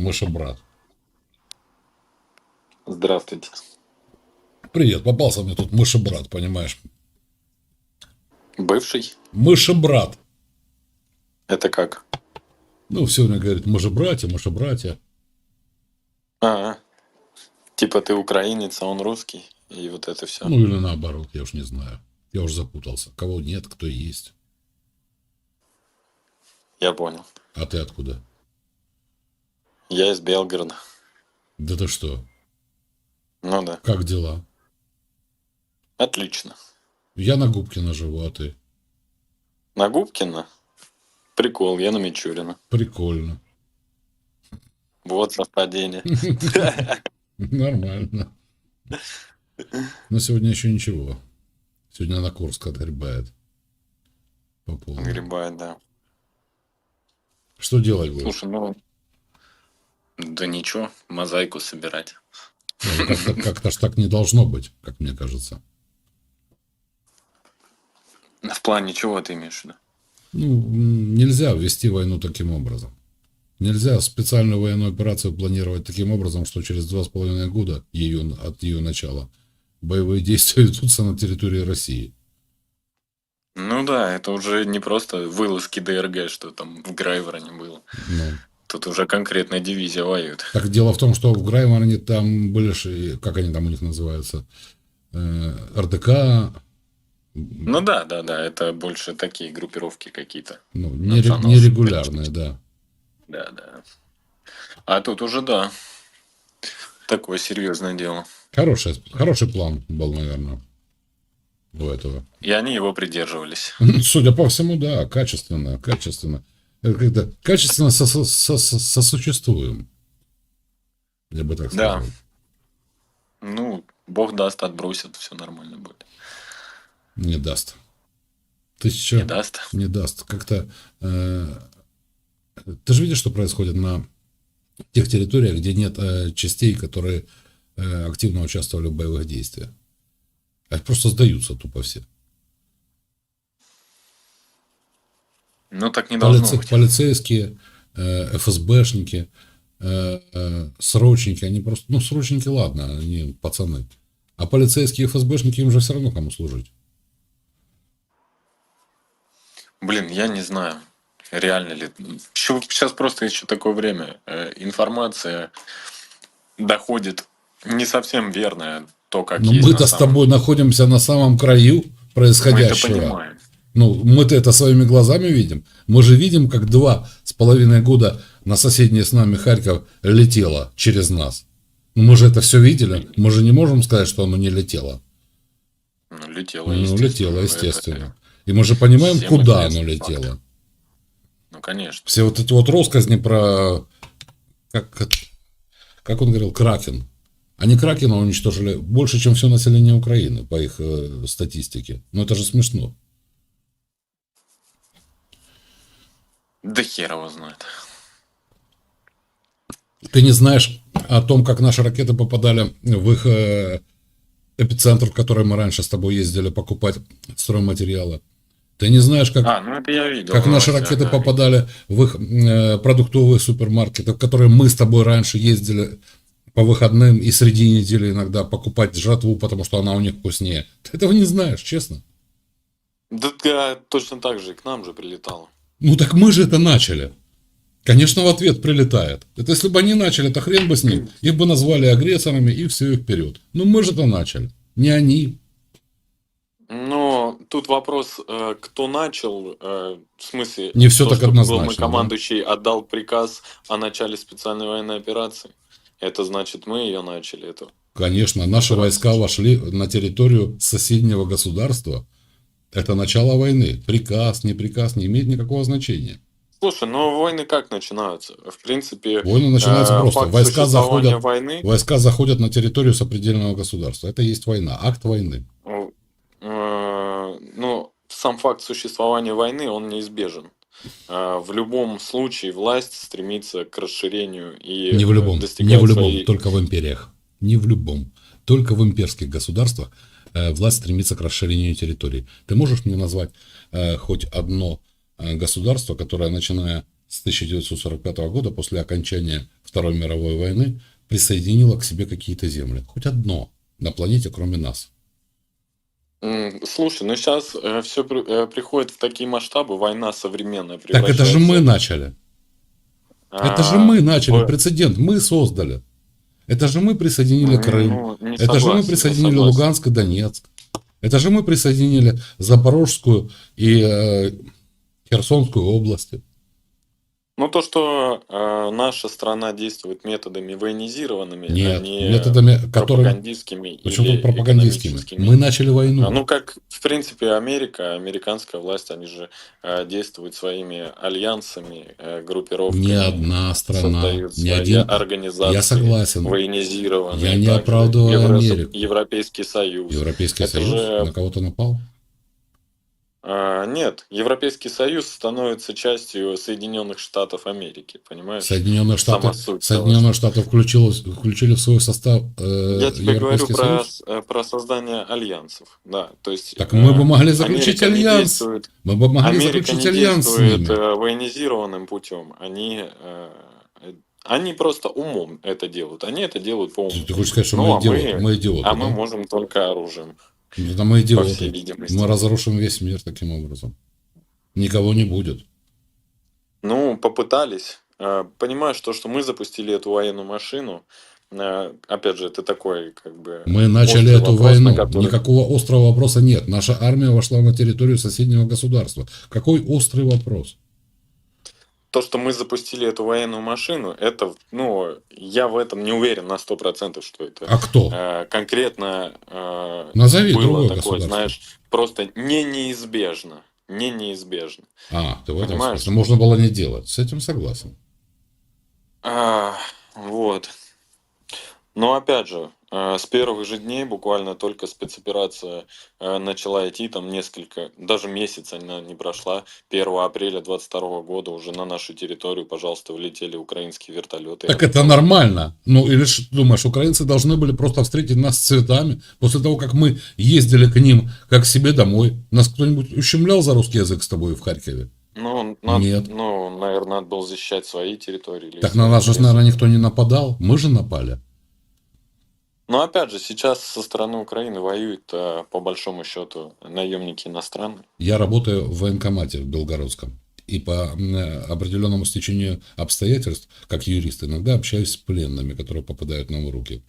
Мышебрат. Здравствуйте. Привет, попался мне тут мышебрат, понимаешь? Бывший? Мышебрат. Это как? Ну, сегодня говорит, мы же братья, мы же братья. А, типа ты украинец, а он русский, и вот это все. Ну, или наоборот, я уж не знаю. Я уже запутался. Кого нет, кто есть. Я понял. А ты откуда? Я из Белгорода. Да ты что? Ну да. Как дела? Отлично. Я на Губкина живу, а ты? На Губкина? Прикол, я на Мичурина. Прикольно. Вот совпадение. Нормально. Но сегодня еще ничего. Сегодня на Курск отгребает. По полной. Грибает, да. Что делать будешь? Слушай, ну... Да ничего, мозаику собирать. Как-то, как-то ж так не должно быть, как мне кажется. В плане чего ты имеешь в виду? Ну, нельзя ввести войну таким образом. Нельзя специальную военную операцию планировать таким образом, что через два с половиной года ее, от ее начала боевые действия ведутся на территории России. Ну да, это уже не просто вылазки ДРГ, что там в Грайвороне было. Ну, Тут уже конкретная дивизия воюет. так дело в том, что в Граймарне там были, как они там у них называются, э, РДК, Ну да, да, да, это больше такие группировки какие-то. ну, нере- Национал- нерегулярные, да. Да, да. А тут уже да. Такое серьезное дело. Хороший, хороший план был, наверное, у этого. И они его придерживались. Судя по всему, да, качественно, качественно. Когда качественно со- со- со- со- сосуществуем. Я бы так Да. сказал. Ну, бог даст, отбросят, все нормально будет. Не даст. Тысяча Не даст. не даст. Как-то... э, ты же видишь, что происходит на тех территориях, где нет э, частей, которые э, активно участвовали в боевых действиях. А просто сдаются тупо все. Ну, так не должно Полице- быть. полицейские, э, ФСБшники, э, э, срочники, они просто, ну, срочники, ладно, они пацаны. А полицейские и ФСБшники, им же все равно кому служить. Блин, я не знаю, реально ли. Сейчас просто еще такое время. э, Информация доходит не совсем верная, то, как Но мы-то с тобой находимся на самом краю Мы это происходящего. понимаем. Ну, мы-то это своими глазами видим. Мы же видим, как два с половиной года на соседний с нами Харьков летело через нас. Ну, мы же это все видели. Мы же не можем сказать, что оно не летело. Ну, летело, Ну, естественно. летело, Это- естественно. И мы же понимаем, Всем куда оно факт. летело. Ну, конечно. Все вот эти вот россказни про... Как, как он говорил? Кракен. Они Кракена уничтожили больше, чем все население Украины, по их э, статистике. Ну, это же смешно. Да хер его знает. Ты не знаешь о том, как наши ракеты попадали в их э, эпицентр, в который мы раньше с тобой ездили покупать стройматериалы. Ты не знаешь, как, А, ну это я видел. как наши ракеты да. попадали в их э, продуктовые супермаркеты, в которые мы с тобой раньше ездили по выходным и среди недели иногда покупать жратву, потому что она у них вкуснее. Ты этого не знаешь, честно. Да, да, точно так же и к нам же прилетало. Ну так мы же это начали. Конечно, в ответ прилетает. Это если бы они начали, то хрен бы с ним. Их бы назвали агрессорами и все, и вперед. Ну мы же это начали. Не они. Но тут вопрос, э, кто начал, э, в смысле... Не всё то, так однозначно, главнокомандующий отдал приказ о начале специальной военной операции. Это значит, мы ее начали. Это... Конечно, наши войска вошли на территорию соседнего государства. Это начало войны. Приказ, не приказ не имеет никакого значения. Слушай, ну войны как начинаются? В принципе, Войны начинаются э, просто. Войска заходят, войны, войска заходят на территорию сопредельного государства. Это и есть война, акт войны. э, ну, сам факт существования войны, он неизбежен. Э, В любом случае власть стремится к расширению и Не в любом, не в любом, своей- только в империях. Не в любом. Только в имперских государствах э, власть стремится к расширению территории. Ты можешь мне назвать э, хоть одно э, государство, которое, начиная с 1945 года, после окончания Второй мировой войны присоединило к себе какие-то земли. Хоть одно на планете, кроме нас. Слушай, ну сейчас все приходит в такие масштабы, война современная Так это же мы превращается. начали. Это же А, мы начали прецедент, мы создали. Это же мы присоединили Ну, Крым. не Это же мы согласен, присоединили согласен. Луганск и Донецк. Это же мы присоединили Запорожскую и э, Херсонскую области. Ну, то, что э, наша страна действует методами военизированными, а Нет, не методами, которые... пропагандистскими Почему или тут пропагандистскими? Мы начали войну. А, Ну, как, в принципе, Америка, американская власть, они же э, действуют своими альянсами, э, группировками. Ни одна страна, создают ни один... организации. Я согласен. Военизированные. Я не оправдываю Америку. Европейский Союз. Европейский Это Союз же- на кого-то напал? А, нет, Европейский Союз становится частью Соединенных Штатов Америки, понимаешь? Соединенные Штаты, суть Соединенные Штаты включилось, включили в свой состав э, Я тебе говорю Европейский про, Союз. с- э, про создание альянсов, да, то есть. Так мы э, бы могли заключить Америка альянс. действует- Мы бы могли Америка заключить не альянс с действует ними. э, военизированным путем, они, э, они просто умом это делают, они это делают по уму. Ты, хочешь сказать, что Ну, мы а идиоты? мы- Мы идиоты, А да? мы можем только оружием, Да мы идиоты. Мы разрушим весь мир таким образом. Никого не будет. Ну, попытались. Э, Понимаешь, то, что мы запустили эту военную машину, э, опять же, это такой, как бы... Мы начали эту вопрос, войну. который- Никакого острого вопроса нет. Наша армия вошла на территорию соседнего государства. Какой острый вопрос? То, что мы запустили эту военную машину, это, ну, я в этом не уверен на 100%, что это А кто? э, конкретно э, Назови было такое, знаешь, просто не неизбежно. Не неизбежно. А, ты в этом Понимаешь? смысле. Можно было не делать. С этим согласен. А, вот. Но опять же, э, с первых же дней буквально только спецоперация э, начала идти, там несколько, даже месяц она не прошла. 1 апреля 22 года уже на нашу территорию, пожалуйста, влетели украинские вертолеты. Так это нормально. Ну, или что ты думаешь, украинцы должны были просто встретить нас с цветами после того, как мы ездили к ним как к себе домой. Нас кто-нибудь ущемлял за русский язык с тобой в Харькове? Ну, надо, Нет. ну, наверное, надо было защищать свои территории. Так на нас же, наверное, никто не нападал. Мы же напали. Но опять же, сейчас со стороны Украины воюют, э, по большому счету, наемники иностранные. Я работаю в военкомате в Белгородском. И по м, определенному стечению обстоятельств, как юрист, иногда общаюсь с пленными, которые попадают нам в руки.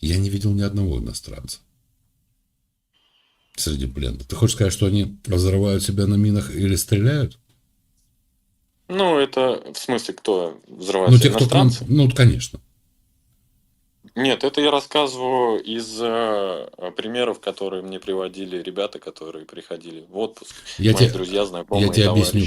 Я не видел ни одного иностранца среди пленных. Ты хочешь сказать, что они взрывают себя на минах или стреляют? Ну, это в смысле, кто Ну, взрывается? те, кто... Ну, конечно. Нет, это я рассказываю из э, примеров, которые мне приводили ребята, которые приходили в отпуск. Я Мои тебе, друзья, знакомые, я тебе объясню.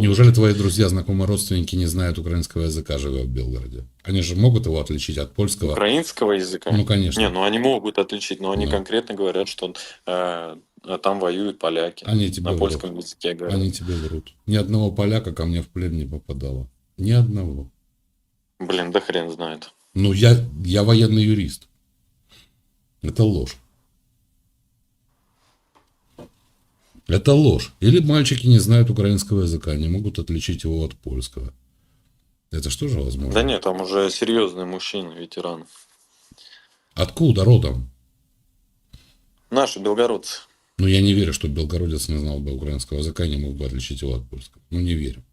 Неужели твои друзья, знакомые, родственники не знают украинского языка, живя в Белгороде? Они же могут его отличить от польского? Украинского языка? Ну, конечно. Не, ну они могут отличить, но они Ну. конкретно говорят, что э, там воюют поляки. Они тебе На врут. польском языке говорят. Они тебе врут. Ни одного поляка ко мне в плен не попадало. Ни одного. Блин, да хрен знает. Ну, я, я военный юрист. Это ложь. Это ложь. Или мальчики не знают украинского языка, не могут отличить его от польского. Это что же возможно? Да нет, там уже серьезные мужчины, ветераны. Откуда родом? Наши белгородцы. Ну, я не верю, что белгородец не знал бы украинского языка и не мог бы отличить его от польского. Ну, не верю.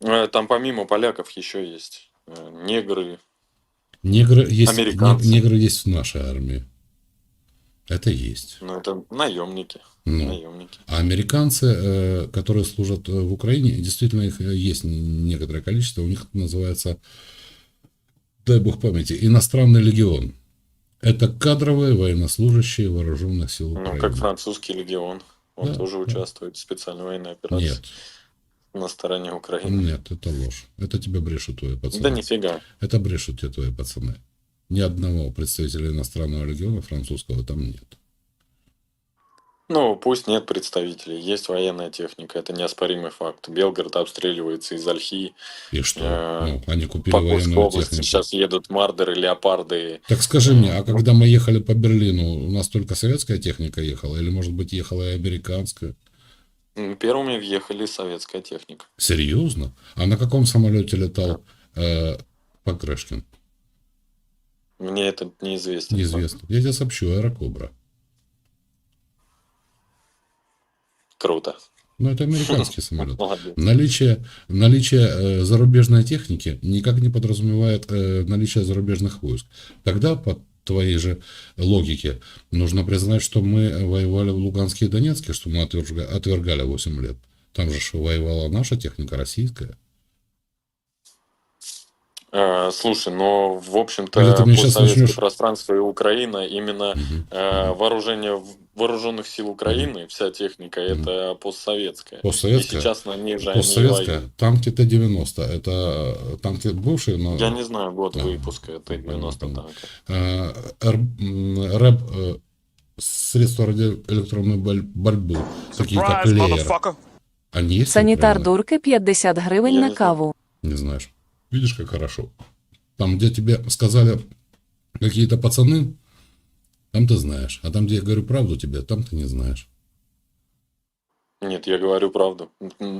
Э, Там помимо поляков еще есть негры. Негры есть, Американцы. не- негры есть в нашей армии. Это есть. Ну, это наемники. Ну, Наемники. А американцы, э, которые служат э, в Украине, действительно их э, есть некоторое количество. У них это называется, дай бог памяти, иностранный легион. Это кадровые военнослужащие вооруженных сил Ну, Украины. как французский легион. Он Да, тоже да. участвует в специальной военной операции Нет, на стороне Украины. нет, это ложь. Это тебе брешут твои пацаны. Да нифига. Это брешут тебе твои пацаны. Ни одного представителя иностранного легиона французского там нет. Ну, пусть нет представителей, есть военная техника, это неоспоримый факт. Белгород обстреливается из Ольхи, И что? Э, Ну, они купили по военную области технику. сейчас едут мардеры, леопарды. Так скажи мне, а когда мы ехали по Берлину, у нас только советская техника ехала? Или, может быть, ехала и американская? Первыми въехали советская техника. Серьезно? А на каком самолете летал э, Покрышкин? Мне это неизвестно. Неизвестно. Я тебе сообщу, Аэрокобра. Круто. Ну, это американский самолет. Наличие, наличие э, зарубежной техники никак не подразумевает э, наличие зарубежных войск. Тогда, по твоей же логике, нужно признать, что мы воевали в Луганске и Донецке, что мы отверга- отвергали 8 лет. Там же воевала наша техника, российская. Э, слушай, но в Или общем-то постсоветское пространство и Украина именно э, вооружение в- вооруженных сил Украины, вся техника Мгм. это постсоветская. И Постсоветская? сейчас на ней же они и Постсоветская. воюют. Танки Т-90. Это э, танки бывшие, но... Я не знаю год Да. выпуска этой 90 Понятно. танка. Э, Р- м, РЭБ, э, средства. Они есть в Санітар Украине? дурки 50 гривень Я на каву. Не знаешь. Видишь, как хорошо. Там, где тебе сказали какие-то пацаны, там ты знаешь. А там, где я говорю правду тебе, там ты не знаешь. Нет, я говорю правду.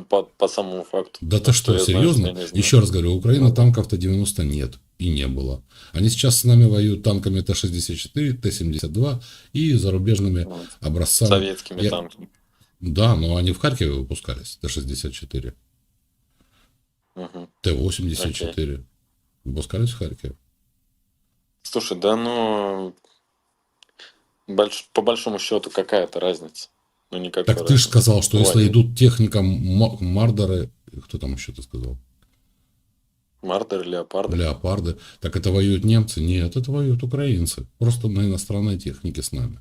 По, по самому факту. Да ты что, знаю, серьезно? что не знаю. Еще раз говорю, у Украины Ну. танков Т-90 нет и не было. Они сейчас с нами воюют танками Т-64, Т-72 и зарубежными Ну, образцами. Советскими Я- танками. Да, но они в Харькове выпускались, Т-64. Мгм. Т-84. Выпускались в Харькове. Слушай, да ну больш- по большому счету какая-то разница. Ну никакой Так ты же разницы. сказал, что если Бывает. идут техника Мардеры, кто там еще ты сказал? Мардер, Леопард. Леопарды. Так это воюют немцы? Нет, это воюют украинцы. Просто на иностранной технике с нами.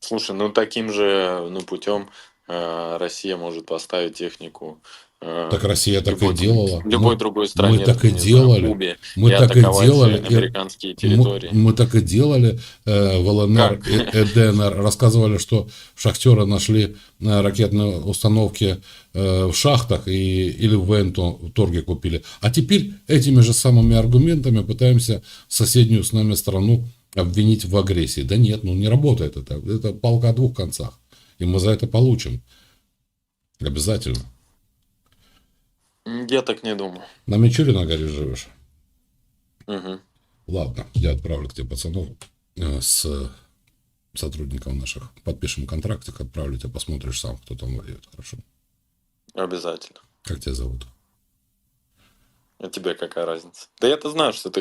Слушай, ну таким же ну, путем э, Россия может поставить технику. Э, Так Россия так и любой- делала. Любой Мы- другой стране, мы так и делали. Кубе, Мы и так и делали. и- американские Мы, территории. мы так и делали э, в ЛНР Как? и, и ДНР. Рассказывали, что шахтеры нашли э, ракетные установки э, в шахтах и, или в Венту в торге купили. А теперь этими же самыми аргументами пытаемся соседнюю с нами страну обвинить в агрессии. Да нет, ну не работает это. Это палка о двух концах. И мы за это получим. Обязательно. Я так не думаю. На Мичурино, говоришь, живешь? Мгм. Ладно, я отправлю к тебе пацанов э, с сотрудников наших. Подпишем контрактик, отправлю тебя, посмотришь сам, кто там воюет. Хорошо. Обязательно. Как тебя зовут? А тебе какая разница? Да я-то знаю, что ты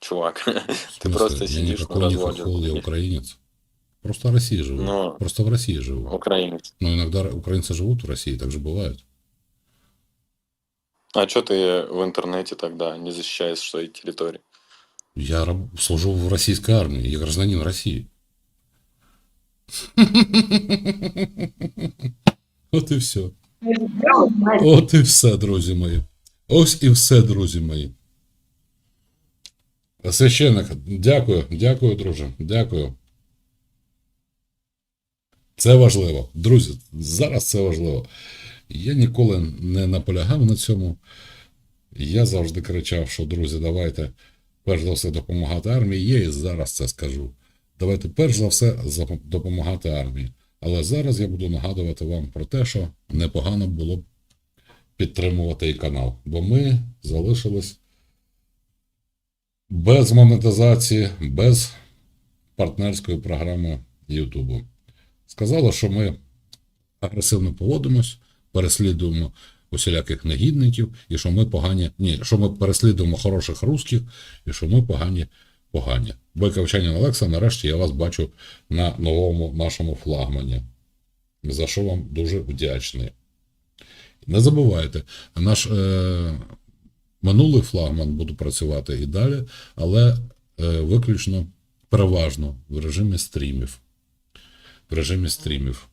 чувак. Ты просто я сидишь на никакой не разводе. хохол, я украинец. Просто в России живу. Но Просто в России живу. украинец. Но иногда украинцы живут в России, так же бывает. А что ты в интернете тогда не защищаешь свои территории? Я раб- служу в российской армии, я гражданин России. От і все. От і все, друзі мої. Ось і все, друзі мої. Священник, дякую, дякую, друже, дякую. Це важливо. Друзі, зараз це важливо. Я ніколи не наполягав на цьому. Я завжди кричав, що друзі, давайте перш за все допомагати армії. Я і зараз це скажу. Давайте перш за все допомагати армії. Але зараз я буду нагадувати вам про те, що непогано було б підтримувати і канал. Бо ми залишились без монетизації, без партнерської програми Ютубу. Сказали, що ми агресивно поводимось, переслідуємо усіляких негідників, і що ми погані. Ні, що ми переслідуємо хороших русських, і що ми погані погані. Бойковчанин Олекса, нарешті я вас бачу на новому нашому флагмані. За що вам дуже вдячний. Не забувайте, наш е, минулий флагман буде працювати і далі, але е, виключно переважно в режимі стрімів. В режимі стрімів.